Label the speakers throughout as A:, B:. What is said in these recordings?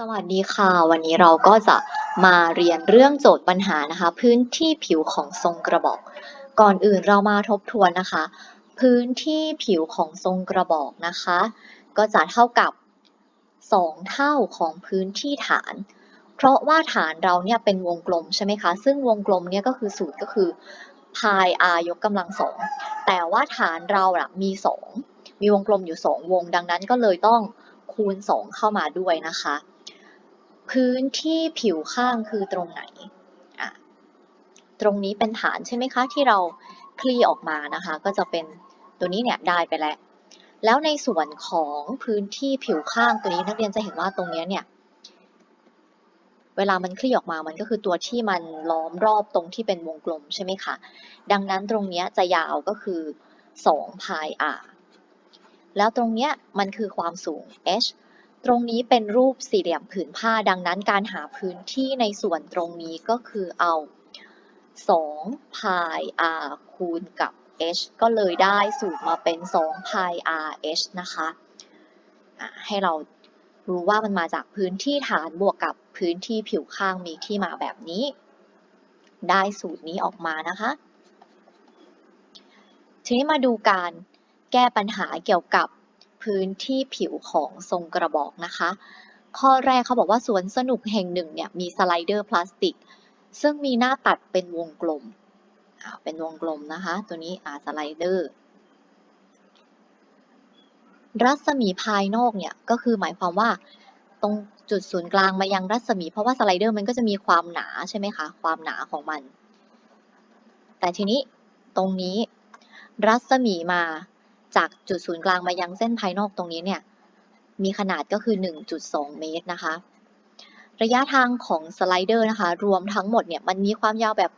A: สวัสดีค่ะ วันนี้เราก็จะมาเรียนเรื่องโจทย์ปัญหานะคะ พื้นที่ผิวของทรงกระบอก ก่อนอื่นเรามาทบทวนนะคะ พื้นที่ผิวของทรงกระบอกนะคะ ก็จะเท่ากับ 2 เท่าของพื้นที่ฐาน เพราะว่าฐานเราเนี่ยเป็นวงกลมใช่ไหมคะ ซึ่งวงกลมเนี่ยก็คือสูตรก็คือ pi r ยกกำลังสองแต่ว่าฐานเราอะมี 2 มีวงกลมอยู่ 2 วง ดังนั้นก็เลยต้องคูณ 2 เข้ามาด้วยนะคะ พื้นที่ผิวข้างคือตรงไหน ตรงนี้เป็นฐานใช่ไหมคะ ที่เราคลี่ออกมานะคะ ก็จะเป็นตัวนี้เนี่ยได้ไปแล้ว แล้วในส่วนของพื้นที่ผิวข้างตัวนี้นักเรียนจะเห็นว่าตรงเนี้ยเนี่ย เวลามันคลี่ออกมา มันก็คือตัวที่มันล้อมรอบตรงที่เป็นวงกลมใช่ไหมคะ ดังนั้นตรงเนี้ยจะยาวก็คือ2 pi r แล้วตรงเนี้ยมันคือความสูง h ตรงนี้เป็นรูปสี่เหลี่ยมผืนผ้าดังนั้นการหาพื้นที่ในส่วนตรงนี้ก็คือเอา2 pi r คูณกับ h ก็เลยได้สูตรมาเป็น2 pi r h นะคะอะให้เรารู้ว่ามันมาจากพื้นที่ฐานบวกกับพื้นที่ผิวข้างมีที่มาแบบนี้ ได้สูตรนี้ออกมานะคะ ทีนี้มาดูการแก้ปัญหาเกี่ยวกับ พื้นที่ผิวของทรงกระบอกนะคะ ข้อแรกเขาบอกว่าสวนสนุกแห่งหนึ่งเนี่ยมีสไลเดอร์พลาสติก ซึ่งมีหน้าตัดเป็นวงกลม เป็นวงกลมนะคะ ตัวนี้อ่าสไลเดอร์ รัศมีภายนอกเนี่ยก็คือหมายความว่าตรงจุดศูนย์กลางมายังรัศมี เพราะว่าสไลเดอร์มันก็จะมีความหนาใช่ไหมคะ ความหนาของมัน แต่ทีนี้ตรงนี้รัศมีมา จากจุดศูนย์กลางมายังเส้นภายนอกตรงนี้เนี่ยมีขนาดก็คือ 1.2 เมตรนะคะ ระยะทางของสไลเดอร์นะคะ รวมทั้งหมดเนี่ยมันมีความยาวแบบ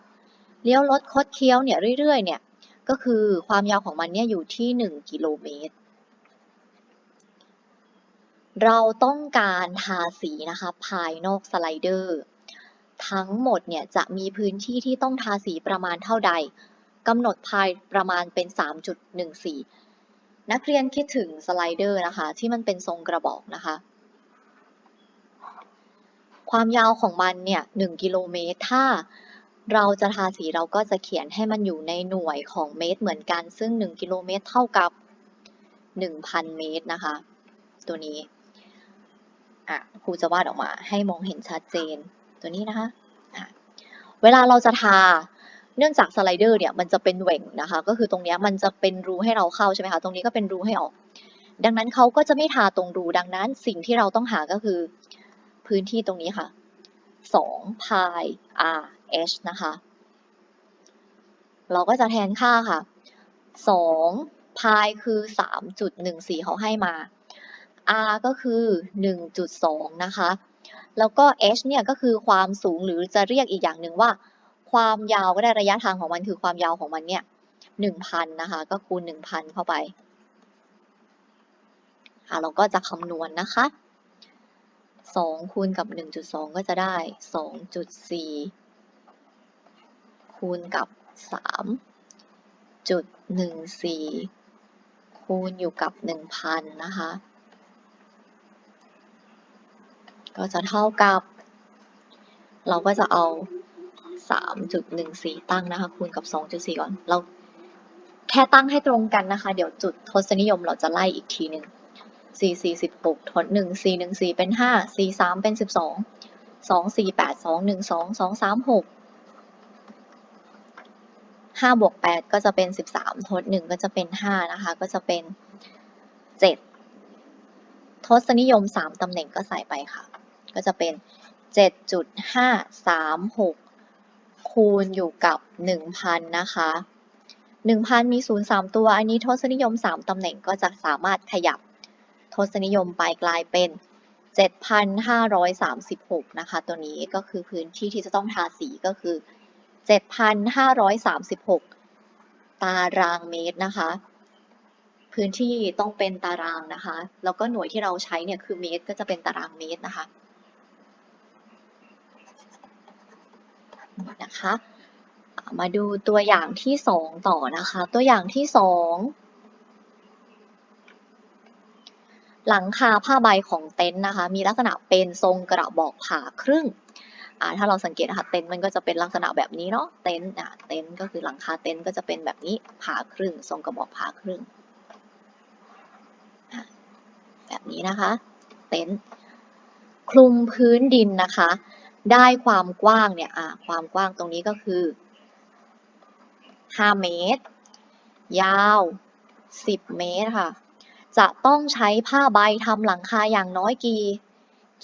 A: เลี้ยวรถคดเคี้ยวเนี่ยเรื่อยๆเนี่ยก็คือความยาวของมันเนี่ยอยู่ที่ 1 กิโลเมตร เราต้องการทาสีนะคะภายนอกสไลเดอร์ทั้งหมดเนี่ยจะมีพื้นที่ที่ต้องทาสีประมาณเท่าใดกำหนดภายประมาณเป็น 3.14 นักเรียนคิดถึงสไลเดอร์นะคะ ที่มันเป็นทรงกระบอกนะคะ ความยาวของมันเนี่ย1กิโลเมตร ถ้าเราจะทาสีเราก็จะเขียนให้มันอยู่ในหน่วยของเมตรเหมือนกัน ซึ่ง 1 กิโลเมตรเท่ากับ 1,000 เมตรนะคะ ตัวนี้อะครูจะวาดออกมาให้มองเห็นชัดเจนตัวนี้นะคะะเวลาเราจะทา เนื่องจากสไลเดอร์เนี่ยมันจะเป็นเหว่งนะคะ ก็คือตรงนี้มันจะเป็นรูให้เราเข้าใช่ไหมคะ ตรงนี้ก็เป็นรูให้ออก ดังนั้นเขาก็จะไม่ทาตรงรู ดังนั้นสิ่งที่เราต้องหาก็คือพื้นที่ตรงนี้ค่ะ2 pi r h นะคะ เราก็จะแทนค่าค่ะ2 pi คือ 3.14 เขาให้มา r ก็คือ 1.2 นะคะ แล้วก็ h เนี่ยก็คือความสูงหรือจะเรียกอีกอย่างหนึ่งว่า ความยาวก็ได้ระยะทางของมันคือความยาวของมันเนี่ย1,000นนะคะ ก็คูณ1,000เข้าไปอะเราก็จะคำนวณนะคะ2คูณกับ1.2ก็จะได้2.4คูณกับ3.14คูณอยู่กับ1,000นะคะ ก็จะเท่ากับ เราก็จะเอา 3.14 ตั้งนะคะ คูณกับ 2.4 ก่อน เราแค่ตั้งให้ตรงกันนะคะ เดี๋ยวจุดทศนิยมเราจะไล่อีกทีหนึ่ง4 4 16ทด1 4 1 4เป็น5 4 3เป็น 12 2 4 8 2 1 2 2 3 6 5บวก8ก็จะเป็น 13 ทด 1 ก็จะเป็น 5 นะคะ ก็จะเป็น 7 ทศนิยม 3 ตำแหน่งก็ใส่ไปค่ะ ก็จะเป็น 7.536 คูณอยู่กับ 1,000 นะคะ 1,000 มี 0 3 ตัว อันนี้ทศนิยม 3 ตำแหน่งก็จะสามารถขยับทศนิยมไปกลายเป็น 7,536 นะคะ ตัวนี้ก็คือพื้นที่ที่จะต้องทาสีก็คือ 7,536 ตารางเมตรนะคะ พื้นที่ต้องเป็นตารางนะคะ แล้วก็หน่วยที่เราใช้เนี่ยคือเมตรก็จะเป็นตารางเมตรนะคะ นะคะ มาดูตัวอย่างที่2ต่อนะคะ ตัวอย่างที่2หลังคาผ้าใบของเต็นท์นะคะ มีลักษณะเป็นทรงกระบอกผ่าครึ่งถ้าเราสังเกตนะคะเต็นท์มันก็จะเป็นลักษณะแบบนี้เนาะเต็นท์เต็นท์ก็คือหลังคาเต็นท์ก็จะเป็นแบบนี้ผ่าครึ่ง ทรงกระบอกผ่าครึ่ง แบบนี้นะคะ เต็นท์คลุมพื้นดินนะคะ ได้ความกว้างเนี่ยอ่าความกว้างตรงนี้ก็คือ 5 เมตร ยาว 10 เมตรค่ะ จะต้องใช้ผ้าใบทำหลังคาอย่างน้อยกี่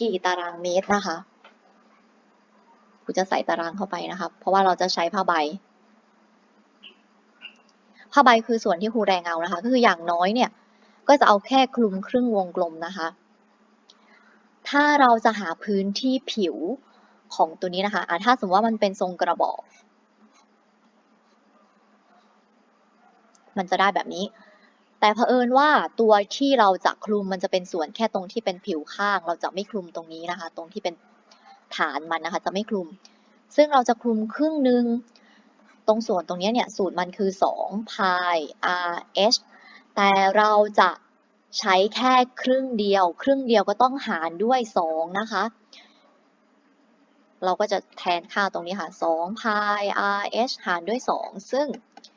A: กี่ตารางเมตรนะคะครูจะใส่ตารางเข้าไปนะคะเพราะว่าเราจะใช้ผ้าใบ ผ้าใบคือส่วนที่ครูแรงเอานะคะ ก็คืออย่างน้อยเนี่ย ก็จะเอาแค่คลุมครึ่งวงกลมนะคะ ถ้าเราจะหาพื้นที่ผิว ของตัวนี้นะคะอะถ้าสมมติว่ามันเป็นทรงกระบอก มันจะได้แบบนี้ แต่เผอิญว่าตัวที่เราจะคลุมมันจะเป็นส่วนแค่ตรงที่เป็นผิวข้าง เราจะไม่คลุมตรงนี้นะคะ ตรงที่เป็นฐานมันนะคะ จะไม่คลุม ซึ่งเราจะคลุมครึ่งหนึ่งตรงส่วนตรงนี้เนี่ยสูตรมันคือ2 pi r h แต่เราจะใช้แค่ครึ่งเดียว ครึ่งเดียวก็ต้องหารด้วย 2 นะคะ เราก็จะแทนค่าตรงนี้ค่ะ2 pi r h หารด้วย 2 ซึ่ง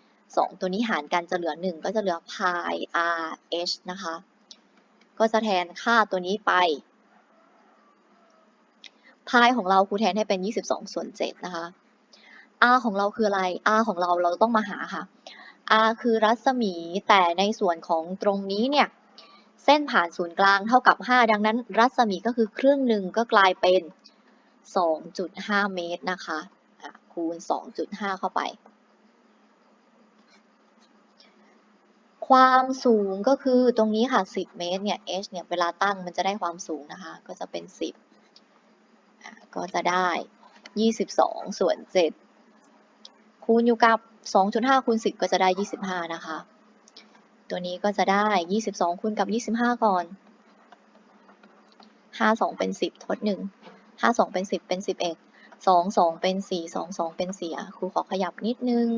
A: 2 ตัวนี้หารกันจะเหลือ 1 ก็จะเหลือ pi r h นะคะ ก็จะแทนค่าตัวนี้ไป pi ของเราครูแทนให้เป็น 22 ส่วน 7 นะคะ r ของเราคืออะไร r ของเราเราต้องมาหาค่ะ r คือรัศมีแต่ในส่วนของตรงนี้เนี่ย เส้นผ่านศูนย์กลางเท่ากับ 5 ดังนั้น รัศมีก็คือครึ่งหนึ่งก็กลายเป็น 2.5 เมตรนะคะคูณ 2.5 เข้าไป ความสูงก็คือตรงนี้ค่ะ 10 เมตรเนี่ย h เนี่ย เวลาตั้งมันจะได้ความสูงนะคะ ก็จะเป็น 10 ก็จะได้ 22 ส่วน 7 คูณอยู่กับ 2.5 คูณ 10 ก็จะได้ 25 นะคะ ตัวนี้ก็จะได้ 22 คูณกับ 25 ก่อน 5 2 เป็น 10 ทด 1 5 2เป็น10เป็น11 2 2เป็น4 2 2เป็น4อะครูขอขยับนิดนึง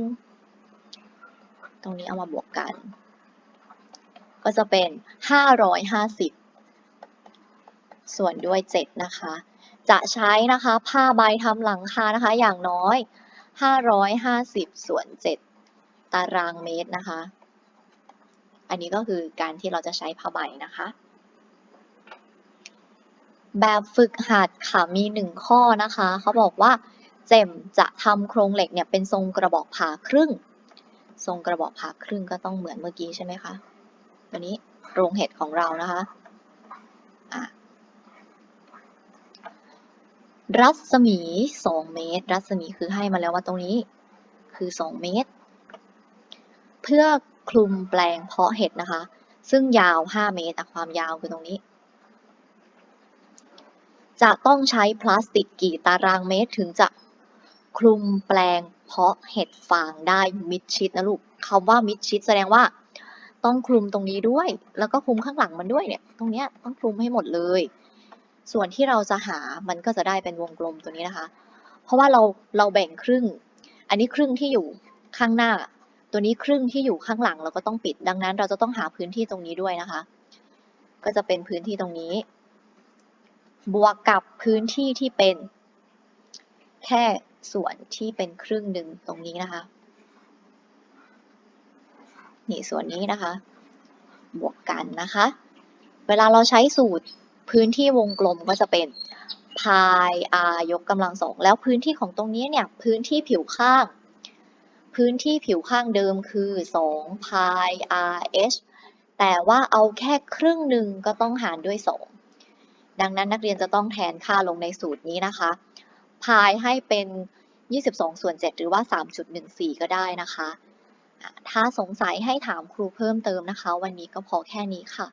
A: ตรงนี้เอามาบวกกัน ก็จะเป็น550ส่วนด้วย7นะคะ จะใช้นะคะผ้าใบทำหลังคานะคะ อย่างน้อย550ส่วน7ตารางเมตรนะคะ อันนี้ก็คือการที่เราจะใช้ผ้าใบนะคะ แบบฝึกหัดค่ะมีหนึ่งข้อนะคะ เขาบอกว่าเจมจะทำโครงเหล็กเนี่ยเป็นทรงกระบอกผ่าครึ่ง ทรงกระบอกผ่าครึ่งก็ต้องเหมือนเมื่อกี้ใช่ไหมคะตัวนี้โรงเห็ดของเรานะคะะรัศมี 2 เมตร รัศมีคือให้มาแล้วว่าตรงนี้คือ 2 เมตร เพื่อคลุมแปลงเพาะเห็ดนะคะ ซึ่งยาว 5 เมตรแต่ความยาวคือตรงนี้ จะต้องใช้พลาสติกกี่ตารางเมตรถึงจะคลุมแปลงเพาะเห็ดฟางได้มิดชิดนะลูกคำว่ามิดชิดแสดงว่า ต้องคลุมตรงนี้ด้วย แล้วก็คลุมข้างหลังมันด้วยเนี่ย ตรงเนี้ยต้องคลุมให้หมดเลย ส่วนที่เราจะหามันก็จะได้เป็นวงกลมตัวนี้นะคะ เพราะว่าเราเราแบ่งครึ่ง อันนี้ครึ่งที่อยู่ข้างหน้า ตัวนี้ครึ่งที่อยู่ข้างหลังเราก็ต้องปิด ดังนั้นเราจะต้องหาพื้นที่ตรงนี้ด้วยนะคะ ก็จะเป็นพื้นที่ตรงนี้ บวกกับพื้นที่ที่เป็น แค่ส่วนที่เป็นครึ่งหนึ่งตรงนี้นะคะ นี่ส่วนนี้นะคะ บวกกันนะคะ เวลาเราใช้สูตรพื้นที่วงกลมก็จะเป็น pi r ยกกำลังสองแล้วพื้นที่ของตรงนี้เนี่ยพื้นที่ผิวข้าง พื้นที่ผิวข้างเดิมคือ2 pi r h แต่ว่าเอาแค่ครึ่งหนึ่งก็ต้องหารด้วย 2 ดังนั้นนักเรียนจะต้องแทนค่าลงในสูตรนี้นะคะ พายให้เป็น 22 ส่วน 7 หรือว่า 3.14 ก็ได้นะคะ ถ้าสงสัยให้ถามครูเพิ่มเติมนะคะ วันนี้ก็พอแค่นี้ค่ะ